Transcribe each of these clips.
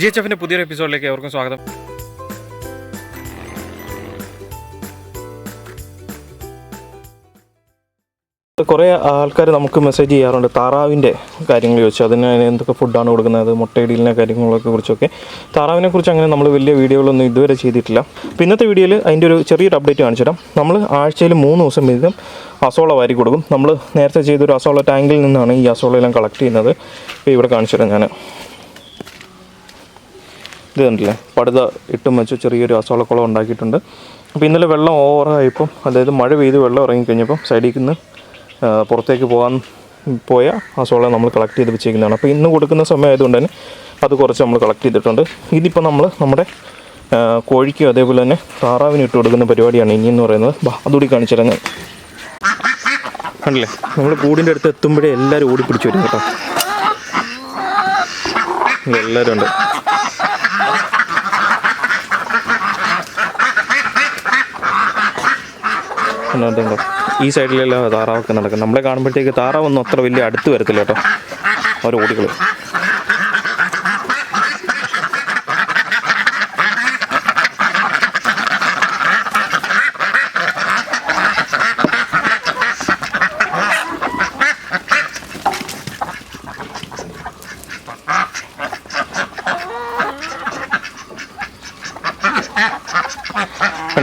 G H എഫിന്റെ പുതിയൊരു എപ്പിസോഡിലേക്ക് അവർക്കും സ്വാഗതം. കുറേ ആൾക്കാർ നമുക്ക് മെസ്സേജ് ചെയ്യാറുണ്ട്. താറാവിന്റെ കാര്യങ്ങൾ ചോദിച്ചു. അതിന് എന്തൊക്കെ ഫുഡാണ് കൊടുക്കുന്നത്? മുട്ടയിടലിനെ കാര്യങ്ങളൊക്കെ കുറിച്ചൊക്കെ. താറാവിനെ കുറിച്ച് അങ്ങനെ നമ്മൾ വലിയ വീഡിയോകളൊന്നും ഇതുവരെ ചെയ്തിട്ടില്ല. അപ്പോൾ ഇന്നത്തെ വീഡിയോയിൽ അതിന്റെ ഒരു ചെറിയൊരു അപ്ഡേറ്റ് കാണിച്ചു തരാം. നമ്മൾ ആഴ്ചയിൽ മൂന്ന് ദിവസം വീതം അസോള വാരി കൊടുക്കും. നമ്മൾ നേരത്തെ ചെയ്തൊരു അസോള ടാങ്കിൽ നിന്നാണ് ഈ അസോളയെല്ലാം കളക്ട് ചെയ്യുന്നത്. ഇപ്പോൾ ഇവിടെ കാണിച്ചു തരാം ഞാൻ ഇത് കണ്ടില്ലേ? പടുത ഇട്ടും വെച്ച് ചെറിയൊരു അസോളക്കുളം ഉണ്ടാക്കിയിട്ടുണ്ട്. അപ്പോൾ ഇന്നലെ വെള്ളം ഓവറായപ്പം അതായത് മഴ പെയ്ത് വെള്ളം ഇറങ്ങിക്കഴിഞ്ഞപ്പം സൈഡിൽ നിന്ന് പുറത്തേക്ക് പോകാൻ പോയ അസോള നമ്മൾ കളക്ട് ചെയ്ത് വെച്ചേക്കുന്നതാണ്. അപ്പോൾ ഇന്ന് കൊടുക്കുന്ന സമയമായതുകൊണ്ട് തന്നെ അത് കുറച്ച് നമ്മൾ കളക്ട് ചെയ്തിട്ടുണ്ട്. ഇതിപ്പോൾ നമ്മൾ നമ്മുടെ കോഴിക്കും അതേപോലെ തന്നെ താറാവിന് ഇട്ട് കൊടുക്കുന്ന പരിപാടിയാണ് ഇനി എന്ന് പറയുന്നത്. അതുകൂടി കാണിച്ചിരുന്നു കണ്ടില്ലേ? നമ്മൾ കൂടിന്റെ അടുത്ത് എത്തുമ്പോഴേ എല്ലാവരും ഓടി പിടിച്ചു വരും കേട്ടോ. എല്ലാവരും ഉണ്ട്. അതുണ്ടോ ഈ സൈഡിലെല്ലാം താറാവൊക്കെ നടക്കും. നമ്മളെ കാണുമ്പോഴത്തേക്ക് താറാവൊന്നും അത്ര വലിയ അടുത്ത് വരത്തില്ല കേട്ടോ. അവർ ഓടിക്കളി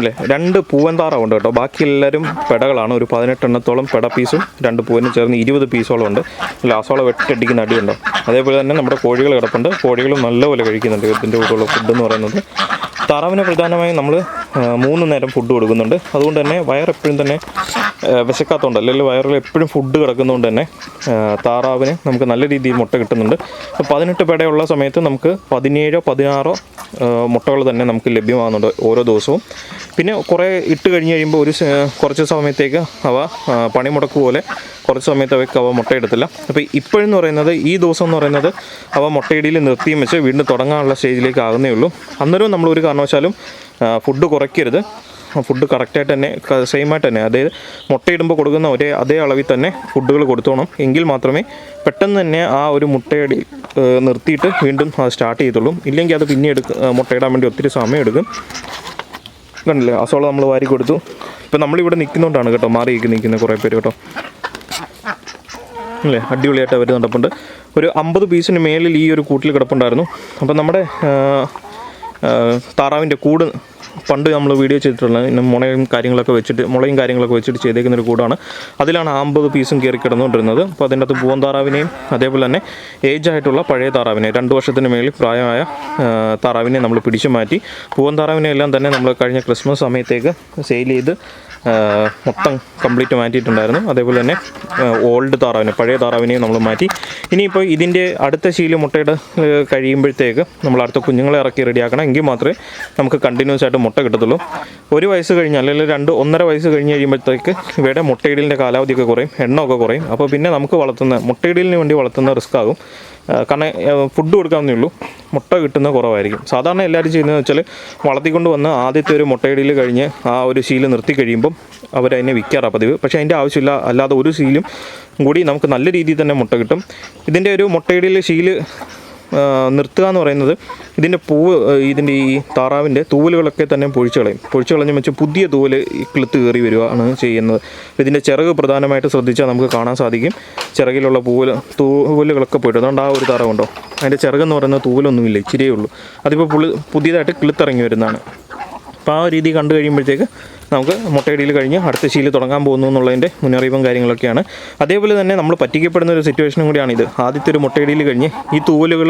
അല്ലേ? രണ്ട് പൂവൻ താറാവുണ്ട് കേട്ടോ. ബാക്കി എല്ലാവരും പെടകളാണ്. ഒരു പതിനെട്ടെണ്ണത്തോളം പെട പീസും രണ്ട് പൂവിന് ചേർന്ന് ഇരുപത് പീസോളം ഉണ്ട്. ലാസോളം വെട്ടടിക്കുന്ന അടിയുണ്ടോ? അതേപോലെ തന്നെ നമ്മുടെ കോഴികൾ കിടപ്പുണ്ട്. കോഴികളും നല്ലപോലെ കഴിക്കുന്നുണ്ട്. ഇതിന്റെ കൂടെയുള്ള ഫുഡ് എന്ന് പറയുന്നത്. താറാവിന് പ്രധാനമായും നമ്മൾ മൂന്ന് നേരം ഫുഡ് കൊടുക്കുന്നുണ്ട്. അതുകൊണ്ട് തന്നെ വയറെപ്പോഴും തന്നെ വിശക്കാത്തതുകൊണ്ട് അല്ലെങ്കിൽ വയറിൽ എപ്പോഴും ഫുഡ് കിടക്കുന്നതുകൊണ്ട് തന്നെ താറാവിന് നമുക്ക് നല്ല രീതിയിൽ മുട്ട കിട്ടുന്നുണ്ട്. അപ്പോൾ പതിനെട്ട് പേടയുള്ള സമയത്ത് നമുക്ക് പതിനേഴോ പതിനാറോ മുട്ടകൾ തന്നെ നമുക്ക് ലഭ്യമാകുന്നുണ്ട് ഓരോ ദിവസവും. പിന്നെ കുറേ ഇട്ട് കഴിഞ്ഞ് കഴിയുമ്പോൾ ഒരു കുറച്ച് സമയത്തേക്ക് അവ പണി പണിമുടക്ക് പോലെ കുറച്ച് സമയത്ത് അവയ്ക്ക് അവ മുട്ടയിടത്തില്ല അപ്പോൾ ഇപ്പോഴെന്ന് പറയുന്നത് ഈ ദിവസം എന്ന് പറയുന്നത് അവ മുട്ടയിടയിൽ നിർത്തിയും വെച്ച് വീണ്ടും തുടങ്ങാനുള്ള സ്റ്റേജിലേക്ക് ആകുന്നേ ഉള്ളൂ. അന്നേരവും നമ്മൾ ഒരു കാരണവശാലും ഫുഡ് കുറയ്ക്കരുത്. ഫുഡ് കറക്റ്റായിട്ട് തന്നെ സെയിം ആയിട്ട് തന്നെ. അതായത് മുട്ടയിടുമ്പോൾ കൊടുക്കുന്ന ഒരേ അതേ അളവിൽ തന്നെ ഫുഡുകൾ കൊടുത്തോണം. എങ്കിൽ മാത്രമേ പെട്ടെന്ന് തന്നെ ആ ഒരു മുട്ടയടി നിർത്തിയിട്ട് വീണ്ടും അത് സ്റ്റാർട്ട് ചെയ്തുള്ളൂ ഇല്ലെങ്കിൽ അത് പിന്നെ എടുക്ക മുട്ടയിടാൻ വേണ്ടി ഒത്തിരി സമയം എടുക്കും. കണ്ടില്ലേ? അസോള നമ്മൾ വാരി കൊടുത്തു. ഇപ്പം നമ്മളിവിടെ നിൽക്കുന്നതുകൊണ്ടാണ് കേട്ടോ മാറി നിൽക്കുന്ന കുറേ പേര് കേട്ടോ. അല്ലേ? അടിപൊളിയായിട്ട് അവർ നടപ്പുണ്ട്. ഒരു അമ്പത് പീസിന് മേളിൽ ഈ ഒരു കൂട്ടിൽ കിടപ്പുണ്ടായിരുന്നു. അപ്പം നമ്മുടെ താറാവിന്റെ കൂട് പണ്ട് നമ്മൾ വീഡിയോ ചെയ്തിട്ടുള്ള മുളയും കാര്യങ്ങളൊക്കെ വെച്ചിട്ട് മുളയും കാര്യങ്ങളൊക്കെ വെച്ചിട്ട് ചെയ്തേക്കുന്ന ഒരു കൂടാണ്. അതിലാണ് അമ്പത് പീസും കയറി കിടന്നുകൊണ്ടിരുന്നത്. അപ്പോൾ അതിന്റെ അകത്ത് പൂവൻ താറാവിനെയും അതേപോലെ തന്നെ ഏജ് ആയിട്ടുള്ള പഴയ താറാവിനെ രണ്ട് വർഷത്തിന് മേളിൽ പ്രായമായ താറാവിനെ നമ്മൾ പിടിച്ചു മാറ്റി. പൂവൻ താറാവിനെ എല്ലാം തന്നെ നമ്മൾ കഴിഞ്ഞ ക്രിസ്മസ് സമയത്തേക്ക് സെയിൽ ചെയ്ത് മൊത്തം കംപ്ലീറ്റ് മാറ്റിയിട്ടുണ്ടായിരുന്നു. അതേപോലെ തന്നെ ഓൾഡ് താറാവിനെ പഴയ താറാവിനെയും നമ്മൾ മാറ്റി. ഇനിയിപ്പോൾ ഇതിന്റെ അടുത്ത ശീല മുട്ടയുടെ കഴിയുമ്പോഴത്തേക്ക് നമ്മൾ അടുത്ത കുഞ്ഞുങ്ങളെ ഇറക്കി റെഡിയാക്കണം. എങ്കിൽ മാത്രമേ നമുക്ക് കണ്ടിന്യൂസ് മുട്ട കിട്ടത്തുള്ളൂ. ഒരു വയസ്സ് കഴിഞ്ഞ് അല്ലെങ്കിൽ രണ്ട് ഒന്നര വയസ്സ് കഴിഞ്ഞ് കഴിയുമ്പോഴത്തേക്ക് ഇവയുടെ മുട്ടയിടലിന്റെ കാലാവധിയൊക്കെ കുറയും എണ്ണമൊക്കെ കുറയും. അപ്പോൾ പിന്നെ നമുക്ക് വളർത്തുന്ന മുട്ടയിടലിന് വേണ്ടി വളർത്തുന്ന റിസ്ക് ആകും. കാരണം ഫുഡ് കൊടുക്കാവുന്നേ ഉള്ളൂ. മുട്ട കിട്ടുന്ന കുറവായിരിക്കും. സാധാരണ എല്ലാവരും ചെയ്യുന്നതെന്ന് വെച്ചാൽ വളർത്തിക്കൊണ്ട് വന്ന് ആദ്യത്തെ ഒരു മുട്ടയിടയിൽ കഴിഞ്ഞ് ആ ഒരു ശീലം നിർത്തി കഴിയുമ്പം അവരതിനെ വിൽക്കാറാണ് പതിവ്. പക്ഷേ അതിന്റെ ആവശ്യമില്ല അല്ലാതെ ഒരു ശീലും കൂടി നമുക്ക് നല്ല രീതിയിൽ തന്നെ മുട്ട കിട്ടും. ഇതിന്റെ ഒരു മുട്ടയിടയിൽ ശീൽ നിർത്തുക എന്ന് പറയുന്നത് ഇതിന്റെ പൂവ് ഇതിന്റെ ഈ താറാവിന്റെ തൂവലുകളൊക്കെ തന്നെ പൊഴിച്ചു കളയും. പൊഴിച്ചു കളഞ്ഞ് വെച്ച് പുതിയ തൂവൽ കിളുത്ത് കയറി വരികയാണ് ചെയ്യുന്നത്. ഇതിന്റെ ചിറക് പ്രധാനമായിട്ട് ശ്രദ്ധിച്ചാൽ നമുക്ക് കാണാൻ സാധിക്കും. ചിറകിലുള്ള പൂവൽ തൂവലുകളൊക്കെ പോയിട്ട് അതുകൊണ്ട് ആ ഒരു താറാവുണ്ടോ? അതിന്റെ ചിറകെന്ന് പറയുന്ന തൂവലൊന്നുമില്ല ഇച്ചിരിയേ ഉള്ളൂ. അതിപ്പോൾ പുള്ളി പുതിയതായിട്ട് കിളുത്തിറങ്ങി വരുന്നതാണ്. അപ്പോൾ ആ രീതി കണ്ടു കഴിയുമ്പോഴത്തേക്ക് നമുക്ക് മുട്ടയിടിയിൽ കഴിഞ്ഞ് അടുത്ത ശീല തുടങ്ങാൻ പോകുന്നു എന്നുള്ളതിന്റെ മുന്നറിയിപ്പും കാര്യങ്ങളൊക്കെയാണ്. അതേപോലെ തന്നെ നമ്മൾ പറ്റിക്കപ്പെടുന്ന ഒരു സിറ്റുവേഷനും കൂടിയാണിത്. ആദ്യത്തെ ഒരു മുട്ടയിടിയിൽ കഴിഞ്ഞ് ഈ തൂവലുകൾ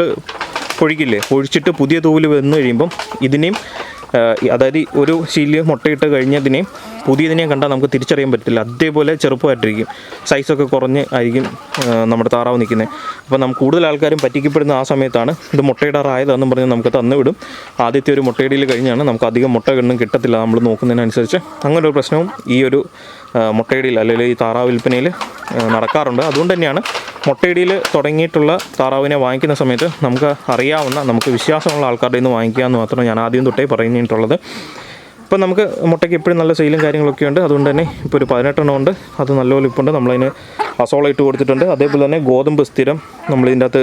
പൊഴിക്കില്ലേ? പൊഴിച്ചിട്ട് പുതിയ തൂവൽ വന്നു കഴിയുമ്പം ഇതിനെയും അതായത് ഒരു ശീലിൽ മുട്ടയിട്ട് കഴിഞ്ഞതിനെയും പുതിയതിനെയും കണ്ടാൽ നമുക്ക് തിരിച്ചറിയാൻ പറ്റില്ല അതേപോലെ ചെറുപ്പമായിട്ടിരിക്കും. സൈസൊക്കെ കുറഞ്ഞ് ആയിരിക്കും നമ്മുടെ താറാവ് നിൽക്കുന്നത്. അപ്പോൾ നമുക്ക് കൂടുതൽ ആൾക്കാരും പറ്റിക്കപ്പെടുന്ന ആ സമയത്താണ് ഇത് മുട്ടയിടാറായതെന്നും പറഞ്ഞ് നമുക്ക് തന്നു വിടും ആദ്യത്തെ ഒരു മുട്ടയിടയിൽ കഴിഞ്ഞാണ് നമുക്ക് അധികം മുട്ട കണ്ണും കിട്ടത്തില്ല. നമ്മൾ നോക്കുന്നതിനനുസരിച്ച് അങ്ങനെ ഒരു പ്രശ്നവും ഈ ഒരു മുട്ടയിടയിൽ അല്ലെങ്കിൽ ഈ താറാവ് വിൽപ്പനയിൽ നടക്കാറുണ്ട്. അതുകൊണ്ട് തന്നെയാണ് മുട്ടയിടയിൽ തുടങ്ങിയിട്ടുള്ള താറാവിനെ വാങ്ങിക്കുന്ന സമയത്ത് നമുക്ക് അറിയാവുന്ന നമുക്ക് വിശ്വാസമുള്ള ആൾക്കാരുടെ നിന്ന് വാങ്ങിക്കുക എന്ന് മാത്രമേ ഞാൻ ആദ്യം തൊട്ടേ പറഞ്ഞിട്ടുള്ളത്. ഇപ്പം നമുക്ക് മുട്ടയ്ക്ക് എപ്പോഴും നല്ല സെയിലും കാര്യങ്ങളൊക്കെ ഉണ്ട്. അതുകൊണ്ട് തന്നെ ഇപ്പോൾ ഒരു പതിനെട്ടെണ്ണം ഉണ്ട്. അത് നല്ലപോലെ ഇപ്പുണ്ട്. നമ്മളതിന് അസോള ഇട്ട് കൊടുത്തിട്ടുണ്ട്. അതേപോലെ തന്നെ ഗോതമ്പ് സ്ഥിരം നമ്മൾ ഇതിന്റെ അകത്ത്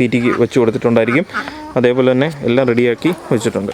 തീറ്റിക്ക് വെച്ച് കൊടുത്തിട്ടുണ്ടായിരിക്കും. അതേപോലെ തന്നെ എല്ലാം റെഡിയാക്കി വെച്ചിട്ടുണ്ട്.